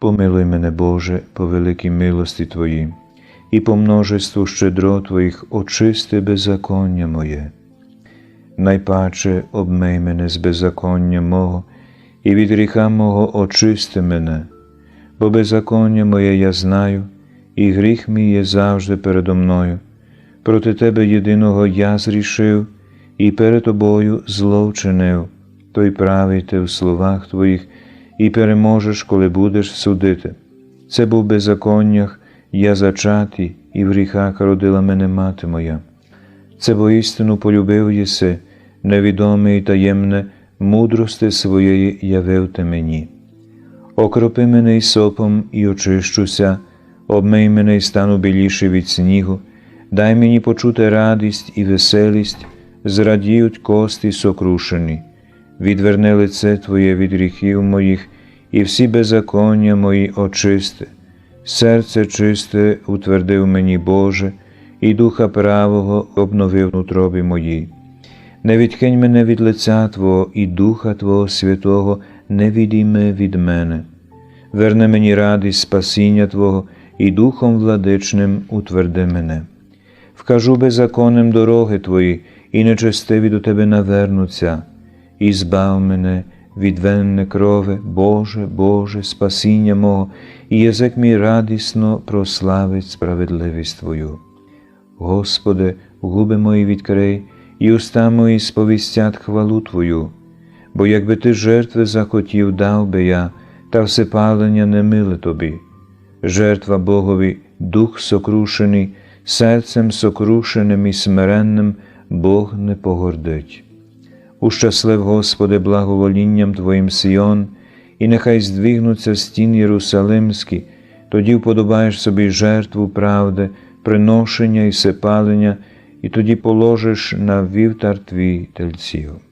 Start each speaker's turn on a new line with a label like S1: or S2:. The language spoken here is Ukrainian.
S1: Помилуй мене, Боже, по великій милості Твоїй, і по множеству щедро Твоїх очисти беззаконня моє. Найпаче обмий мене з беззаконня мого, і від гріха мого очисти мене, бо беззаконня моє я знаю, і гріх мій є завжди передо мною. Проти Тебе єдиного я зрішив, і перед Тобою зло вчинив, той правий ти в словах Твоїх, і переможеш, коли будеш судити. Це був беззаконнях, я зачатий, і в гріхах родила мене мати моя. Це воістину полюбив єси, невідоме і таємне, мудрости своєї явив ти мені. Окропи мене й сопом і очищуся, обмий мене й стану біліше від снігу, дай мені почути радість і веселість, зрадіють кості сокрушені, відверни лице Твоє від гріхів моїх, і всі беззаконня мої очисти. Серце чисте утвердив мені Боже, і духа правого обновив в утробі моїй. Не відкинь мене від лиця Твого, і Духа Твого Святого не відійми від мене. Верни мені радість спасіння Твого, і Духом владичним утверди мене. Вкажу беззаконним дороги Твої, і нечестиві до Тебе навернуться, і збав мене від венне крови, Боже, Боже, спасіння мого, і язик мій радісно прославить справедливість Твою. Господи, губи мої відкрий, і уста мої сповістять хвалу Твою, бо якби Ти жертви захотів, дав би я, та всепалення не миле Тобі. Жертва Богові, дух сокрушений, серцем сокрушеним і смиренним Бог не погордить. Ущаслив, Господи, благоволінням Твоїм Сіон, і нехай здвигнуться стін Єрусалимські, тоді вподобаєш собі жертву правди, приношення і сепалення, і тоді положиш на вівтар твій тельців.